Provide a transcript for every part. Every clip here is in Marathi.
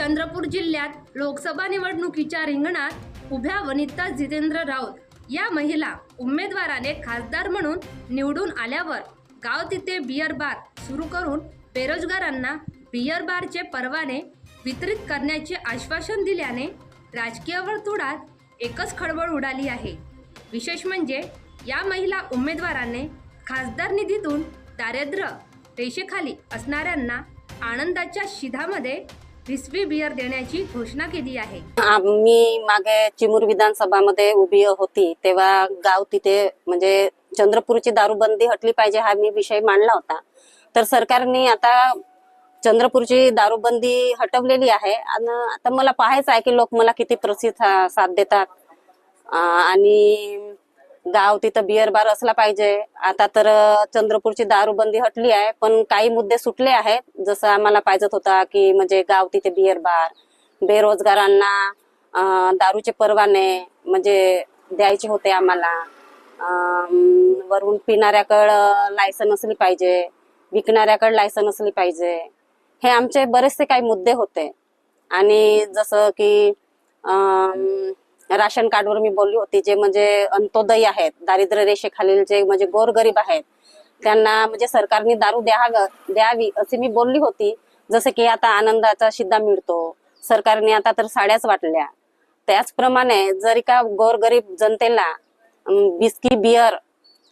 चंद्रपूर जिल्ह्यात लोकसभा निवडणुकीच्या रिंगणात उभ्या वनिता जितेंद्र राऊत या महिला उमेदवाराने खासदार म्हणून निवडून आल्यावर गाव तिथे बियर बार सुरू करून बेरोजगारांना बियर बारचे परवाने वितरित करण्याचे आश्वासन दिल्याने राजकीय वर्तुळात एकच खळबळ उडाली आहे. विशेष म्हणजे या महिला उमेदवाराने खासदार निधीतून दारिद्र्य रेषेखाली असणाऱ्यांना आनंदाच्या शिधामध्ये विसवी बियर देण्याची घोषणा केली आहे. आम्ही मागे चिमूर विधानसभामध्ये उभी होती तेव्हा गाव तिथे म्हणजे चंद्रपूरची दारूबंदी हटली पाहिजे हा मी विषय मांडला होता. तर सरकारने आता चंद्रपूरची दारूबंदी हटवलेली आहे आणि आता मला पाहायचं आहे की लोक मला किती प्रसिद्ध साथ देतात. आणि गाव तिथं बिअर बार असला पाहिजे. आता तर चंद्रपूरची दारूबंदी हटली आहे पण काही मुद्दे सुटले आहेत. जसं आम्हाला पाहिजे होता की म्हणजे गाव तिथे बिअर बार बेरोजगारांना दारूचे परवाने म्हणजे द्यायचे होते आम्हाला. वरून पिणाऱ्याकडं लायसन असली पाहिजे विकणाऱ्याकडं लायसन असली पाहिजे. हे आमचे बरेचसे काही मुद्दे होते. आणि जसं की अं, राशन कार्डवर मी बोलली होती जे म्हणजे अंत्योदय आहेत दारिद्र्य रेषेखालील जे म्हणजे गोरगरीब आहेत त्यांना म्हणजे सरकारने दारू द्या द्यावी असे मी बोलली होती. जसं की आता आनंदाचा शिद्दा मिळतो सरकारने आता तर साड्याच वाटल्या. त्याचप्रमाणे जरी का गोरगरीब जनतेला बिस्की बियर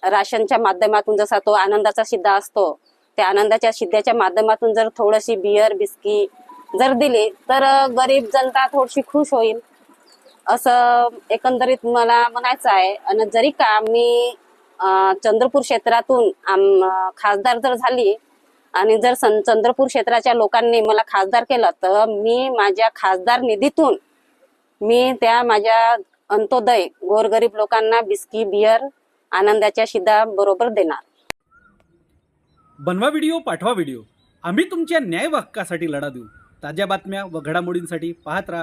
राशनच्या माध्यमातून जसा तो आनंदाचा शिद्दा असतो त्या आनंदाच्या शिद्ध्याच्या माध्यमातून जर थोडीशी बियर बिस्की जर दिली तर गरीब जनता थोडीशी खुश होईल. असं एकंदरीत मला म्हणायचं आहे आणि जरी का मी चंद्रपूर क्षेत्रातून आम- खासदार जर झाली आणि जर चंद्रपूर क्षेत्राच्या लोकांनी मला खासदार केलं तर मी माझ्या खासदार निधीतून मी त्या माझ्या अंत्योदय गोरगरीब लोकांना बिस्की बियर आनंदाच्या शिदा बरोबर देणार. बनवा व्हिडिओ पाठवा व्हिडिओ. आम्ही तुमच्या न्याय हक्कासाठी लढा देऊ. ताज्या बातम्या व घडामोडींसाठी पाहत राहा